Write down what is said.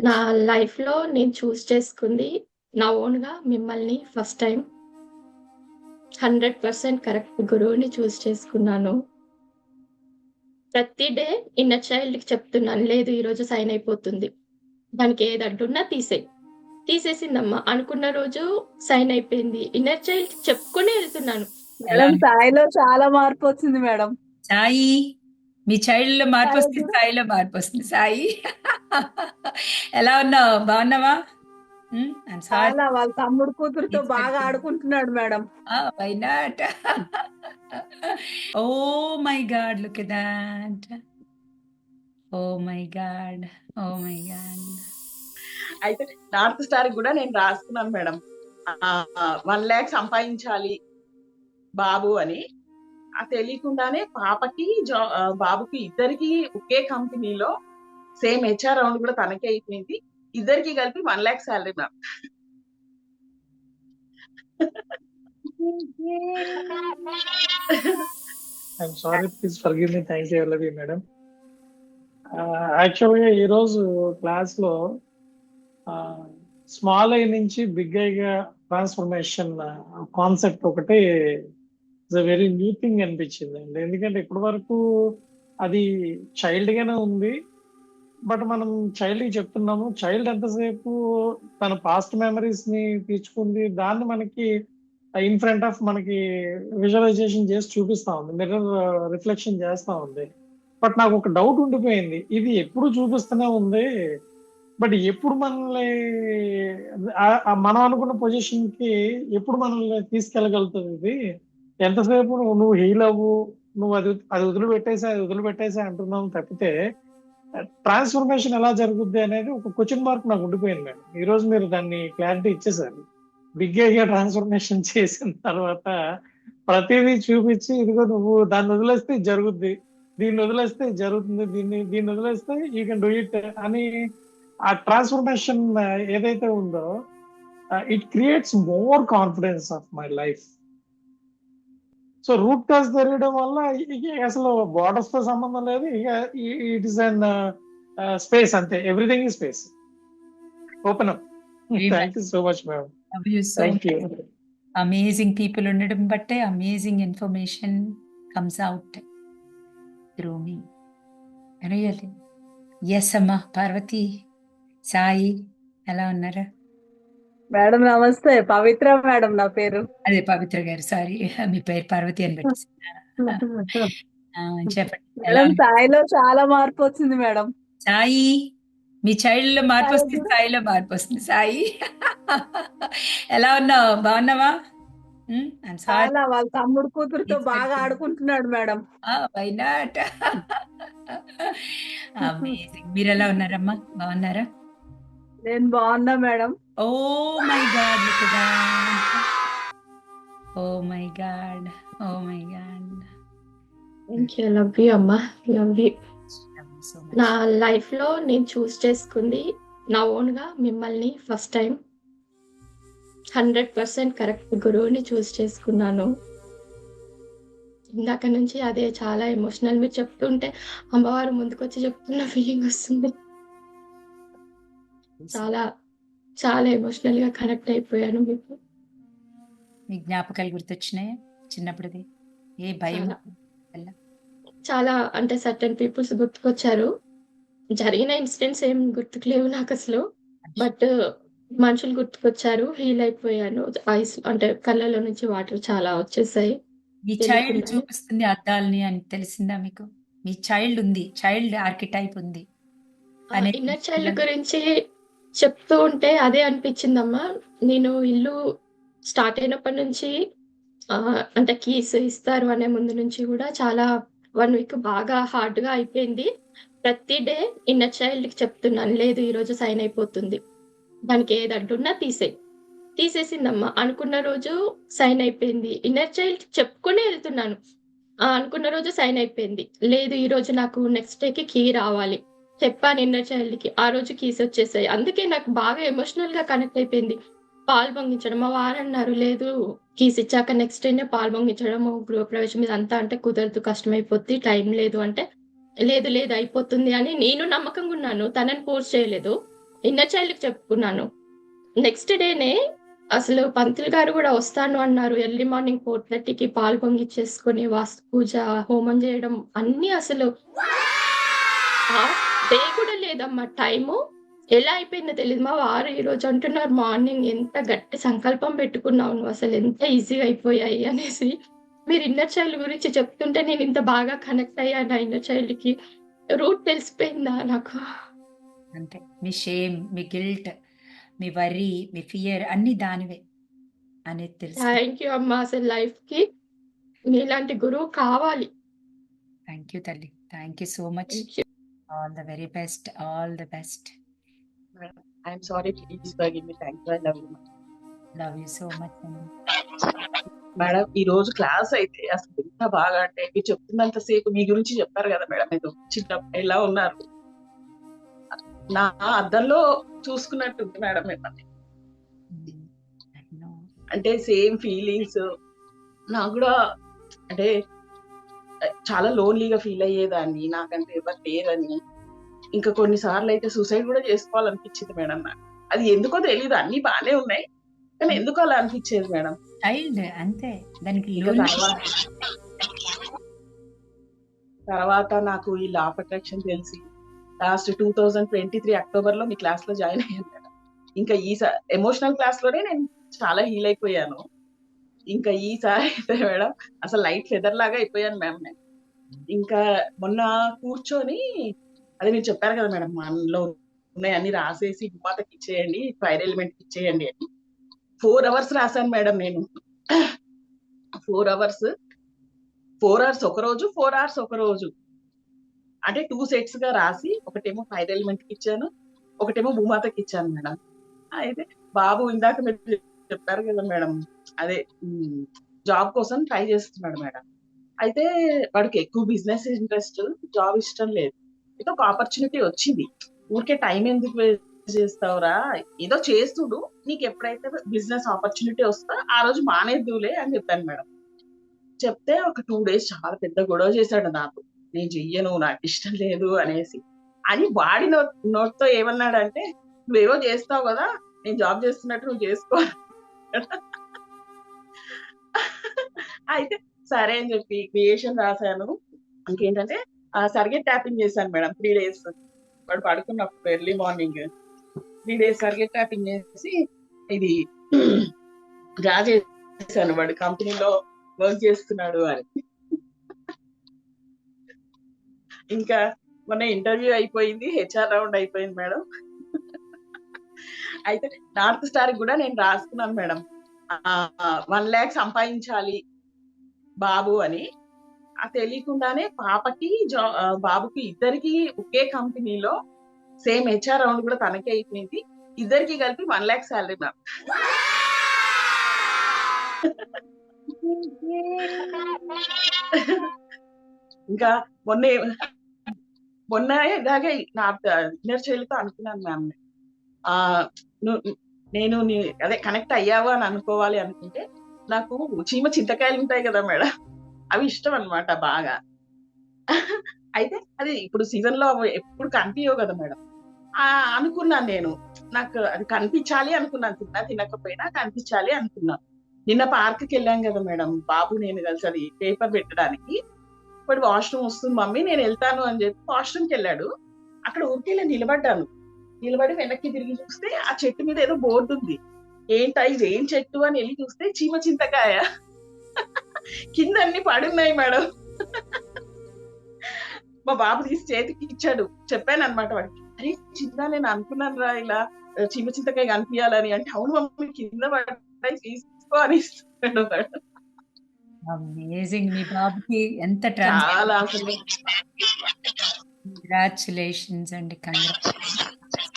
నా మచ్. లైఫ్‌లో నేను చూస్ చేసుకుంది నా ఓన్‌గా మిమ్మల్ని ఫస్ట్ టైమ్. 100% కరెక్ట్ గురువుని చూస్ చేసుకున్నాను. ప్రతి డే ఇన్నర్ చైల్డ్‌కి చెప్తున్నాను. లేదు ఈరోజు సైన్ అయిపోతుంది. దానికి ఏది అడ్డున్నా తీసేయి. తీసేసిందమ్మా. అనుకున్న రోజు సైన్ అయిపోయింది. ఇన్నర్ చైల్డ్ చెప్పుకునే ఎళ్తున్నాను. ఎలా మేడం? సాయిలో చాలా మార్పొచ్చింది మేడం. సాయి మీ చైల్డ్‌లో మార్పొస్తే సాయిలో సాయిలో మార్పొస్తుంది. సాయి ఎలా ఉన్నావు? బాగున్నావా? వాళ్ళ తమ్ముడు కూతురుతో బాగా. ఆడుకుంటున్నాడు మేడం. ఆ! Why not? Oh my god! Look thought. Oh my god! Oh my god! అయితే నార్త్ స్టార్ కూడా నేను రాసుకున్నాను మేడం. వన్ ల్యాక్ సంపాదించాలి బాబు అని. తెలియకుండానే పాపకి జా బాబుకి ఇద్దరికి ఒకే కంపెనీలో సేమ్ హెచ్ఆర్ రౌండ్ కూడా తనకే అయిపోయింది. ఇద్దరికి కలిపి one lakh salary ma'am. I'm sorry please forgive me thank you ఎల్లవి madam యాక్చువల్గా ఈరోజు క్లాస్లో స్మాల్ ఐ నుంచి బిగ్ ఐగా ట్రాన్స్ఫర్మేషన్ కాన్సెప్ట్ ఒకటి it's a very new thing అనిపించింది అండి. ఎందుకంటే ఇప్పటి వరకు అది చైల్డ్ గానే ఉంది. బట్ మనం చైల్డ్కి చెప్తున్నాము చైల్డ్ ఎంతసేపు తన పాస్ట్ మెమరీస్ని తీర్చుకుంది దాన్ని మనకి ఇన్ ఫ్రంట్ ఆఫ్ మనకి విజువలైజేషన్ చేసి చూపిస్తా ఉంది మిర్రర్ రిఫ్లెక్షన్ uh, చేస్తా ఉంది. బట్ నాకు ఒక డౌట్ ఉండిపోయింది ఇది ఎప్పుడు చూపిస్తూనే ఉంది? బట్ ఎప్పుడు మనల్ని మనం అనుకున్న పొజిషన్కి ఎప్పుడు మనల్ని తీసుకెళ్ళగలుగుతుంది ఇది? ఎంతసేపు నువ్వు నువ్వు హీల్ అవ్వు నువ్వు అది అది వదిలిపెట్టేసా అది వదిలిపెట్టేసా అంటున్నావు తప్పితే ట్రాన్స్ఫర్మేషన్ ఎలా జరుగుద్ది అనేది ఒక క్వశ్చన్ మార్క్ నాకు ఉండిపోయింది మేడం. ఈ రోజు మీరు దాన్ని క్లారిటీ ఇచ్చేసారు. బిగ్ ట్రాన్స్ఫర్మేషన్ చేసిన తర్వాత ప్రతిదీ చూపించి ఇదిగో నువ్వు దాన్ని వదిలేస్తే జరుగుద్ది దీన్ని వదిలేస్తే జరుగుతుంది దీన్ని దీన్ని వదిలేస్తే యూ కెన్ డూ ఇట్ అని ఆ ట్రాన్స్ఫర్మేషన్ ఏదైతే ఉందో it creates more confidence of my life so root cause తెలియడం వల్ల అసలు బోర్డర్స్తో సంబంధం లేదు. ఇక ఇట్ ఇస్ అన్ స్పేస్ అంతే. ఎవ్రీథింగ్ ఈ space open up thank you so much ma'am thank you amazing people ఉండడం బట్టే amazing information comes out through me really yes అమ్మా. పార్వతి సాయి ఎలా ఉన్నారా? మేడం నమస్తే పవిత్ర మేడం నా పేరు. అదే పవిత్ర గారు సారీ మీ పేరు పార్వతి అని చెప్పండి మేడం? సాయిలో చాలా మార్పొచ్చింది మేడం. సాయి మీ చైల్డ్‌లో మార్పు వస్తే సాయిలో సాయిలో మార్పు వస్తుంది సాయి ఎలా ఉన్నావు బాగున్నావా చాలా వాళ్ళ తమ్ముడు కూతురుతో బాగా. ఆడుకుంటున్నాడు మేడం. వై నాట్ అమేజింగ్ మీరు ఎలా ఉన్నారమ్మా బాగున్నారా నేను బాగున్నా madam. Oh my god look oh my god oh my god thank you. Love you అమ్మా. Love you. సో నా మచ్ లైఫ్‌లో నేను చూస్ చేసుకుంది నా ఓన్‌గా మిమ్మల్ని ఫస్ట్ టైమ్. 100% కరెక్ట్ గురువుని చూస్ చేసుకున్నాను. ఇందాక నుంచి అదే చాలా ఎమోషనల్ మీరు చెప్తుంటే అమ్మవారు ముందుకొచ్చి చెప్తున్న ఫీలింగ్ వస్తుంది. చాలా చాలా ఎమోషనల్‌గా కనెక్ట్ అయిపోయాను మీకు. మీ జ్ఞాపకాలు గుర్తొచ్చినాయా చిన్నప్పుడుది ఏ భయం చాలా. అంటే సర్టెన్ పీపుల్స్ గుర్తుకొచ్చారు. జరిగిన ఇన్సిడెంట్స్ ఏం గుర్తుకు లేవు నాకసలు. బట్ మనుషులు గుర్తుకొచ్చారు. హీల్ అయిపోయాను. ఐస్ అంటే కళ్ళలో నుంచి వాటర్ చాలా వచ్చేసాయి. మీ చైల్డ్. చూపిస్తుంది అద్దాలని అని తెలిసిందా మీకు మీ చైల్డ్ ఉంది చైల్డ్ ఆర్కిటైప్ ఉంది ఇన్నర్ చైల్డ్ గురించి చెప్తూ ఉంటే అదే అనిపించిందమ్మా. నేను ఇల్లు స్టార్ట్ అయినప్పటి నుంచి అంటే కీస్ ఇస్తారు అనే ముందు నుంచి కూడా చాలా వన్ వీక్ బాగా హార్డ్‌గా అయిపోయింది. ప్రతి డే ఇన్నర్ చైల్డ్‌కి చెప్తున్నాను. లేదు ఈరోజు సైన్ అయిపోతుంది. దానికి ఏది అడ్డున్నా తీసేయి. తీసేసిందమ్మా. అనుకున్న రోజు సైన్ అయిపోయింది. ఇన్నర్ చైల్డ్ చెప్పుకునే వెళ్తున్నాను అనుకున్న రోజు సైన్ అయిపోయింది. లేదు ఈరోజు నాకు నెక్స్ట్ డేకి కీ రావాలి. చెప్పాను ఇన్నర్ చైల్డ్‌కి. ఆ రోజు కీస్ వచ్చేసాయి. అందుకే నాకు బాగా ఎమోషనల్‌గా కనెక్ట్ అయిపోయింది. పాలు పొంగించడం. మా వారన్నారు లేదు కీస్ ఇచ్చాక నెక్స్ట్ డేనే పాలు పొంగించడము, గృహప్రవేశం ఇదంతా అంటే కుదరదు కష్టమైపోద్ది. టైం లేదు అంటే, లేదు లేదు అయిపోతుంది అని నేను నమ్మకంగా ఉన్నాను. తనని ఫోర్స్ చేయలేదు. ఇన్నర్ చైల్డ్కి చెప్పుకున్నాను నెక్స్ట్ డేనే అసలు పంతులు గారు కూడా వస్తాను అన్నారు ఎర్లీ మార్నింగ్ ఫోర్ థర్టీకి పాలు పొంగిచ్చేసుకొని వాస్తు పూజ హోమం చేయడం అన్ని అసలు డే కూడా లేదమ్మా టైము ఎలా అయిపోయిందో తెలియదు మా వారు ఈ రోజు అంటున్నారు మార్నింగ్ ఎంత గట్టి సంకల్పం పెట్టుకున్నావు నువ్వు అసలు ఎంత ఈజీగా అయిపోయాయి అనేసి. మీరు ఇన్నర్ చైల్డ్ గురించి చెప్తుంటే నేను ఇంత బాగా కనెక్ట్ అయ్యాను ఇన్నర్ చైల్డ్కి రూట్ తెలిసిపోయిందా నాకు? అంతే మీ షేమ్ మీ గిల్ట్ మీ వరి మీ ఫియర్ అన్ని దానివే అనేది తెలుసు. థ్యాంక్ యూ అమ్మా అసలు లైఫ్కి మీలాంటి గురువు కావాలి. థ్యాంక్ యూ తల్లి thank you so much. All the very best all the best I'm sorry please forgive me thank you I love you love you so much madam ఈ రోజు క్లాస్ అయితే అసలు ఎంత బాగా అంటే మీరు చెప్తున్నంత సేపు మీ గురించి చెప్పారు కదా మేడం. ఏదో చిన్న ఎలా ఉన్నారు? నా అద్దంలో చూసుకున్నట్టుంది మేడం మిమ్మల్ని. Mm. అంటే సేమ్ ఫీలింగ్స్ నాకు కూడా అంటే చాలా లోన్లీగా ఫీల్ అయ్యేదాన్ని నాకంటే ఎవరు లేరని. ఇంకా కొన్నిసార్లు అయితే సూసైడ్ కూడా చేసుకోవాలనిపించింది మేడం నాకు. అది ఎందుకో తెలియదు అన్ని బాగానే ఉన్నాయి కానీ ఎందుకు అలా అనిపించేది మేడం. చైల్డ్ అంతే. దానికి తర్వాత తర్వాత నాకు ఈ లా ఆఫ్ అట్రాక్షన్ తెలిసి last two thousand twenty three అక్టోబర్లో మీ క్లాస్లో జాయిన్ అయ్యాను మేడం. ఇంకా ఈ ఎమోషనల్ క్లాస్లోనే నేను చాలా హీల్ అయిపోయాను. ఇంకా ఈసారి అయితే మేడం అసలు లైట్ ఫెదర్ లాగా అయిపోయాను మ్యామ్ నేను. ఇంకా మొన్న కూర్చొని అదే మీరు చెప్పారు కదా మేడం మనలో ఉన్నాయి అన్ని రాసేసి గుమాతకి ఇచ్చేయండి ఫైర్ ఎలిమెంట్ ఇచ్చేయండి అని. ఫోర్ అవర్స్ రాశాను మేడం నేను. Four hours. ఫోర్ అవర్స్ ఒక రోజు ఫోర్ అవర్స్ ఒక రోజు. అంటే టూ సెట్స్గా రాసి ఒకటేమో ఫైర్ ఎలిమెంట్కి ఇచ్చాను ఒకటేమో భూమాతకి ఇచ్చాను మేడం. అయితే బాబు ఇందాక మీరు చెప్పారు కదా మేడం. అదే జాబ్ కోసం ట్రై చేస్తున్నాడు మేడం. అయితే వాడికి ఎక్కువ బిజినెస్ ఇంట్రెస్ట్ జాబ్ ఇష్టం లేదు. అయితే ఒక ఆపర్చునిటీ వచ్చింది. ఊరికే టైం ఎందుకు వేస్ట్ చేస్తావురా? ఏదో చేస్తుడు. నీకు ఎప్పుడైతే బిజినెస్ ఆపర్చునిటీ వస్తా ఆ రోజు మానేద్దులే అని చెప్పాను మేడం. చెప్తే ఒక టూ డేస్ చాలా పెద్ద గొడవ చేశాడు నాకు. నేను చెయ్యను నాకు ఇష్టం లేదు అనేసి. అని వాడి నోట్ నోట్తో ఏమన్నాడంటే నువ్వేవో చేస్తావు కదా నేను జాబ్ చేస్తున్నట్టు నువ్వు అయితే సరే అని చెప్పి క్రియేషన్ రాశాను. ఇంకేంటంటే సర్గెట్ ట్యాపింగ్ చేశాను మేడం. త్రీ డేస్ వాడు పడుకున్నప్పుడు ఎర్లీ మార్నింగ్ త్రీ డేస్ సర్గెట్ ట్యాపింగ్ చేసి ఇది డ్రా చేశాను వాడు కంపెనీలో వర్క్ చేస్తున్నాడు అని. ఇంకా మొన్న ఇంటర్వ్యూ అయిపోయింది. హెచ్ఆర్ రౌండ్ అయిపోయింది మేడం. అయితే నార్త్ స్టార్ కూడా నేను రాసుకున్నాను మేడం. వన్ ల్యాక్ సంపాదించాలి బాబు అని. ఆ తెలియకుండానే పాపకి జా బాబుకి ఇద్దరికి ఒకే కంపెనీలో సేమ్ హెచ్ఆర్ రౌండ్ కూడా తనకే అయిపోయింది. ఇద్దరికి కలిపి వన్ ల్యాక్ శాలరీ మ్యామ్. ఇంకా మొన్న మొన్న ఇలాగే నా ఇన్నర్ చైల్డ్తో అనుకున్నాను మ్యామ్. ఆ నేను నీ- అదే కనెక్ట్ అయ్యావు అని అనుకోవాలి అనుకుంటే నాకు చీమ చింతకాయలు ఉంటాయి కదా మేడం. అవి ఇష్టం అన్నమాట బాగా. అయితే అది ఇప్పుడు సీజన్లో ఎప్పుడు కనిపించవు కదా మేడం. ఆ అనుకున్నాను నేను. నాకు అది కనిపించాలి అనుకున్నాను. తిన్నా తినకపోయినా కనిపించాలి అనుకున్నాను. నిన్న పార్క్కి వెళ్ళాం కదా మేడం. బాబు నేను కలిసి అది పేపర్ పెట్టడానికి. ఇప్పుడు వాష్రూమ్ వస్తుంది మమ్మీ నేను వెళ్తాను అని చెప్పి వాష్రూమ్కి వెళ్ళాడు. అక్కడ ఊరికెళ్ళి నిలబడ్డాను. నిలబడి వెనక్కి తిరిగి చూస్తే ఆ చెట్టు మీద ఏదో బోర్డు ఉంది. ఏంటా ఇది? ఏం చెట్టు అని వెళ్ళి చూస్తే చీమ చింతకాయ. కింద అన్ని పడున్నాయి మేడం. మా బాబు తీసి చేతికి ఇచ్చాడు. చెప్పాను అనమాట వాడికి. అరే చింత నేను అనుకున్నాను రా ఇలా చీమ చింతకాయ కనిపించాలని. అంటే అవును మమ్మీ కింద పడ్డాయి తీసుకో అని ఇస్తున్నాడు. అమేజింగ్ మీ బాబుకి ఎంత చాలా కంగ్రాచులేషన్స్ అండి. కంగ్రా